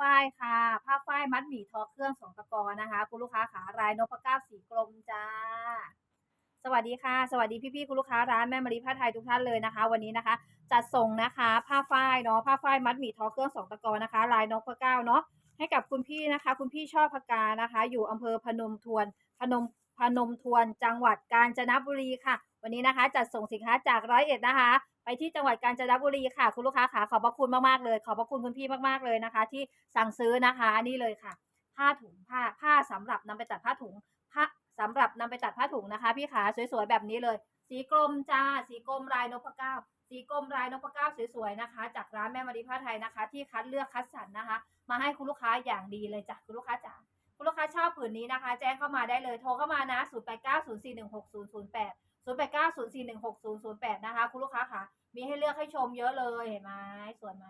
ฝ้ายค่ะ ผ้าฝ้ายมัดหมี่ทอเครื่องสองตะกอนะคะ คุณลูกค้าขาลายนพเก้าสีกลมจ้า สวัสดีค่ะ สวัสดีพี่ๆคุณลูกค้าร้านแม่มารีผ้าไทยทุกท่านเลยนะคะ วันนี้นะคะจัดส่งนะคะผ้าฝ้ายเนาะผ้าฝ้ายมัดหมี่ทอเครื่องสองตะกอนะคะ ลายนกพเก้าเนาะให้กับคุณพี่นะคะ คุณพี่ชอบพกานะคะ อยู่อำเภอพนมทวนพนมพนมทวนจังหวัดกาญจนบุรีค่ะ วันนี้นะคะ จัดส่งสินค้าจากร้อยเอ็ดนะคะ ไปที่จังหวัดกาญจนบุรีค่ะ คุณลูกค้าขาขอบพระคุณมากๆเลย ขอบพระคุณคุณพี่มากๆเลยนะคะ ที่สั่งซื้อนะคะนี่เลยค่ะ ผ้าถุงผ้าผ้าสำหรับนำไปตัดผ้าถุงผ้าสำหรับนำไปตัดผ้าถุงนะคะ พี่ขาสวยๆแบบนี้เลย สีกรมจ้า สีกรมลายนพเก้าสีกรมลายนพเก้าสวยๆนะคะ จากร้านแม่มารีผ้าไทยนะคะ ที่คัดเลือกคัดสรรนะคะ มาให้คุณลูกค้าอย่างดีเลยจ้ะคุณลูกค้าจ๋าคุณลูกค้าชอบผืนนี้นะคะ แจ้งเข้ามาได้เลยโทรเข้ามานะ 0 8 9 0 4 1 6 0 0 8 0 8 9 0 4 1 6 0 0 8 นะคะ คุณลูกค้าค่ะ มีให้เลือกให้ชมเยอะเลยเห็นไหมสวยไหม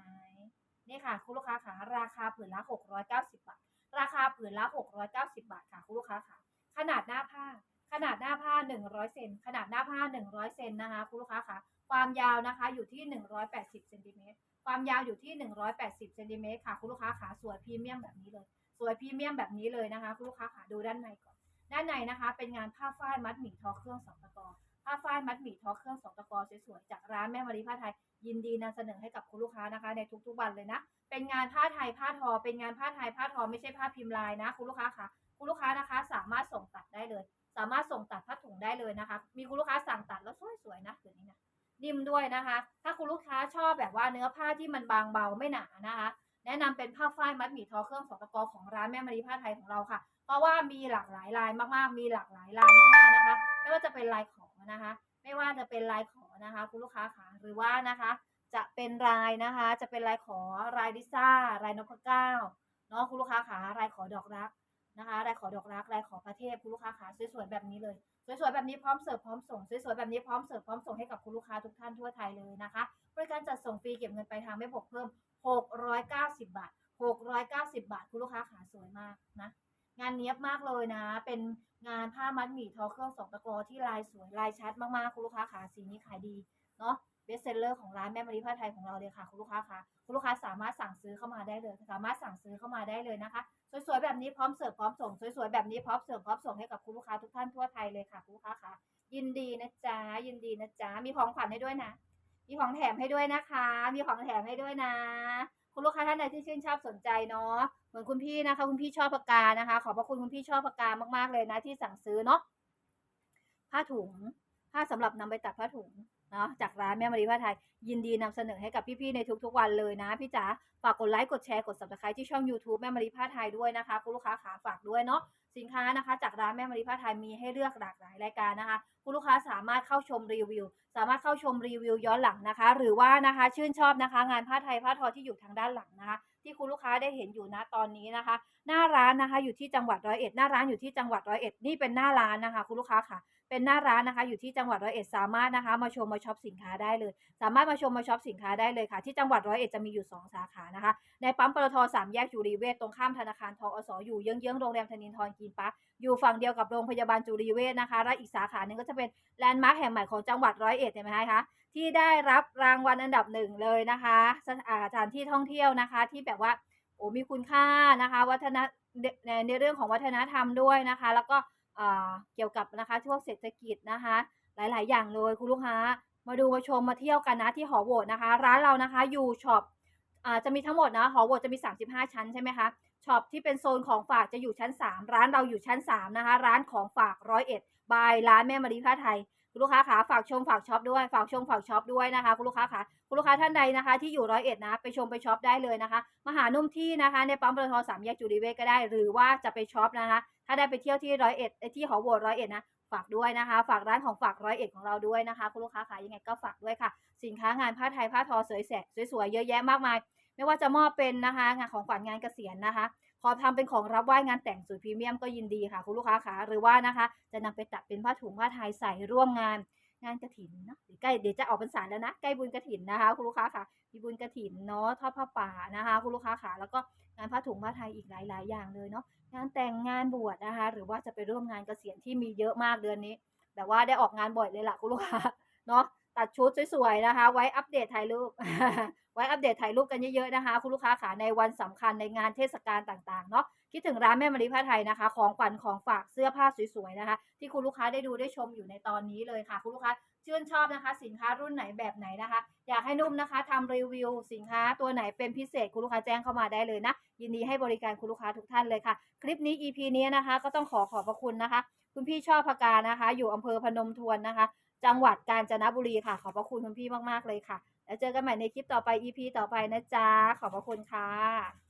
นี่ค่ะ คุณลูกค้าค่ะ ราคาผืนละ 690 บาท ราคาผืนละ 690 บาทค่ะ คุณลูกค้าค่ะ ขนาดหน้าผ้า ขนาดหน้าผ้า 100 เซน ขนาดหน้าผ้า 100 เซนนะคะ คุณลูกค้าค่ะ ความยาวนะคะอยู่ที่ 180เซนติเมตร ความยาวอยู่ที่ 180เซนติเมตรค่ะ คุณลูกค้าขาสวยพรีเมียมแบบนี้เลย สวยพรีเมียมแบบนี้เลยนะคะ คุณลูกค้าขาดูด้านในก่อน ด้านในนะคะ เป็นงานผ้าฝ้ายมัดหมี่ทอเครื่องสองตะกอผ้าฝ้ายมัดหมี่ทอเครื่องสองตะกอสวยๆจากร้านแม่มารีผ้าไทย ยินดีนำเสนอให้กับคุณลูกค้านะคะ ในทุกๆวันเลยนะ เป็นงานผ้าไทยผ้าทอ เป็นงานผ้าไทยผ้าทอไม่ใช่ผ้าพิมพ์ลายนะ คุณลูกค้าค่ะ คุณลูกค้านะคะ สามารถส่งตัดได้เลย สามารถส่งตัดผ้าถุงได้เลยนะคะ มีคุณลูกค้าสั่งตัดแล้วสวยๆนะตัวนี้นะนิ่มด้วยนะคะ ถ้าคุณลูกค้าชอบแบบว่าเนื้อผ้าที่มันบางเบาไม่หนานะคะ แนะนำเป็นผ้าฝ้ายมัดหมี่ทอเครื่องสองตะกอของร้านแม่มารีผ้าไทยของเราค่ะ ราะว่ามีหลากหลายลายมากๆ มีหลากหลายลายมากๆนะคะ ไม่ว่าจะเป็นลายขอนะคะ ไม่ว่าจะเป็นลายขอนะคะ คุณลูกค้าค่ะหรือว่านะคะ จะเป็นลายนะคะ จะเป็นลายขอลายลิซ่าลายนพเก้าเนาะคุณลูกค้าขาลายขอดอกรักนะคะลายขอดอกรักลายขอพระเทพคุณลูกค้าขาสวยๆแบบนี้เลยสวยๆแบบนี้พร้อมเสิร์ฟพร้อมส่งสวยๆแบบนี้พร้อมเสิร์ฟพร้อมส่งให้กับคุณลูกค้าทุกท่านทั่วไทยเลยนะคะบริการจัดส่งฟรีเก็บเงินไปทางไม่บวกเพิ่ม 690 บาท 690 บาท คุณลูกค้าขาสวยมากนะ งานเนี้ยบมากเลยนะ เป็นงานผ้ามัดหมี่ทอเครื่องสองตะกอที่ลายสวยลายชัดมากๆคุณลูกค้าขาสีนี้ขายดีเนาะเบสเซลเลอร์ของร้านแม่มารีผ้าไทยของเราเลยค่ะคุณลูกค้าคะคุณลูกค้าสามารถสั่งซื้อเข้ามาได้เลย สามารถสั่งซื้อเข้ามาได้เลยนะคะ สวยๆแบบนี้พร้อมเสิร์ฟพร้อมส่งสวยๆแบบนี้พร้อมเสิร์ฟพร้อมส่งให้กับคุณลูกค้าทุกท่านทั่วไทยเลยค่ะคุณลูกค้าคะยินดีนะจ๊ะยินดีนะจ๊ะมีของขวัญให้ด้วยนะ มีของแถมให้ด้วยนะคะ มีของแถมให้ด้วยนะ คุณลูกค้าท่านใดที่ชื่นชอบสนใจเนาะเหมือนคุณพี่นะคะคุณพี่ชอบปากกานะคะ ขอบพระคุณคุณพี่ชอบปากกามากๆเลยนะที่สั่งซื้อเนาะผ้าถุงผ้าสำหรับนำไปตัดผ้าถุงเนาะจากร้านแม่มารีผ้าไทย ยินดีนำเสนอให้กับพี่ๆในทุกๆวันเลยนะพี่จ๋าฝากกดไลค์กดแชร์กด subscribe ที่ช่อง YouTube แม่มารีผ้าไทยด้วยนะคะ คุณลูกค้าขาฝากด้วยเนาะ สินค้านะคะ จากร้านแม่มารีผ้าไทยมีให้เลือกหลากหลายรายการนะคะ คุณลูกค้าสามารถเข้าชมรีวิว สามารถเข้าชมรีวิวย้อนหลังนะคะ หรือว่านะคะชื่นชอบนะคะ งานผ้าไทยผ้าทอที่อยู่ทางด้านหลังนะคะ ที่คุณลูกค้าได้เห็นอยู่นะตอนนี้นะคะ หน้าร้านนะคะ อยู่ที่จังหวัดร้อยเอ็ดหน้าร้านอยู่ที่จังหวัดร้อยเอ็ดนี่เป็นหน้าร้านนะคะ คุณลูกค้าค่ะ เป็นหน้าร้านนะคะ อยู่ที่จังหวัดร้อยเอ็ดสามารถนะคะ มาชมมาช็อปสินค้าได้เลย สามารถมาชมมาช็อปสินค้าได้เลยค่ะ ที่จังหวัดร้อยเอ็ดจะมีอยู่ 2 สาขานะคะ ในปั๊มปตทสามแยกจุรีเวชตรงข้ามธนาคารทอสอยู่เยื้องๆโรงแรมธนินทรกินปะอยู่ฝั่งเดียวกับโรงพยาบาลจุรีเวชนะคะ และอีกสาขาหนึ่งก็จะเป็นแลนด์มาร์คแห่งใหม่ของจังหวัดร้อยเอ็ดเห็นไหมคะ ที่ได้รับรางวัลอันดับหนึ่งเลยนะคะสถานที่ท่องเที่ยวนะคะที่แบบว่าโอ้มีคุณค่านะคะวัฒนในในเรื่องของวัฒนธรรมด้วยนะคะ แล้วก็เกี่ยวกับนะคะช่วงเศรษฐกิจนะคะ หลาย ๆ อย่างเลยคุณลูกค้ามาดูมาชมมาเที่ยวกันนะที่หอโหวตนะคะ ร้านเรานะคะอยู่ช็อปจะมีทั้งหมดนะหอโหวตจะมี 35 ชั้นใช่ไหมคะช็อปที่เป็นโซนของฝากจะอยู่ชั้น 3 ร้านเราอยู่ชั้น 3 นะคะ ร้านของฝากร้อยเอ็ดบายร้านแม่มารีผ้าไทย คุณลูกค้าขาฝากชมฝากช็อปด้วย ฝากชมฝากช็อปด้วยนะคะคุณลูกค้าขาคุณลูกค้าท่านใดนะคะ ที่อยู่ร้อยเอ็ดนะไปชมไปช็อปได้เลยนะคะมาหานุ่มที่นะคะ ในปั๊มปตทสามแยกจุรีเวก็ได้ หรือว่าจะไปช็อปนะคะ ถ้าได้ไปเที่ยวที่ร้อยเอ็ดที่หอโหวตร้อยเอ็ดนะฝากด้วยนะคะ ฝากร้านของฝากร้อยเอ็ดของเราด้วยนะคะ คุณลูกค้าขายังไงก็ฝากด้วยค่ะ สินค้างานผ้าไทยผ้าทอสวยแสสวยๆเยอะแยะมากมาย ไม่ว่าจะมอบเป็นนะคะ งานของขวัญงานเกษียณนะคะ ขอทำเป็นของรับไหว้งานแต่งสุดพรีเมียมก็ยินดีค่ะ คุณลูกค้าขาหรือว่านะคะ จะนำไปตัดเป็นผ้าถุงผ้าไทยใส่ร่วมงานงานกระถินเนาะใกล้เดี๋ยวจะออกพรรษาแล้วนะใกล้บุญกระถินนะคะ คุณลูกค้าค่ะมีบุญกระถินเนาะทอดผ้าป่านะคะ คุณลูกค้าขาแล้วก็งานผ้าถุงผ้าไทยอีกหลาย ๆ อย่างเลยเนาะงานแต่งงานบวชนะคะ หรือว่าจะไปร่วมงานเกษียณที่มีเยอะมากเดือนนี้ แบบว่าได้ออกงานบ่อยเลยล่ะคุณลูกค้าเนาะ ตัดชุดสวยๆนะคะ ไว้อัปเดตถ่ายรูป ไว้อัปเดตถ่ายรูปกันเยอะๆนะคะ คุณลูกค้าขาในวันสำคัญในงานเทศกาลต่างๆเนาะคิดถึงร้านแม่มารีผ้าไทยนะคะ ของขวัญของฝากเสื้อผ้าสวยๆนะคะ ที่คุณลูกค้าได้ดูได้ชมอยู่ในตอนนี้เลยค่ะ คุณลูกค้าชื่นชอบนะคะ สินค้ารุ่นไหนแบบไหนนะคะ อยากให้นุ่มนะคะทำรีวิว สินค้าตัวไหนเป็นพิเศษคุณลูกค้าแจ้งเข้ามาได้เลยนะ ยินดีให้บริการคุณลูกค้าทุกท่านเลยค่ะ คลิปนี้ EP นี้นะคะ ก็ต้องขอขอบพระคุณนะคะ คุณพี่ชอบพกานะคะ อยู่อำเภอพนมทวนนะคะ จังหวัดกาญจนบุรีค่ะ ขอบพระคุณคุณพี่มาก ๆ เลยค่ะ แล้วเจอกันใหม่ในคลิปต่อไป EP ต่อไปนะจ๊ะ ขอบพระคุณค่ะ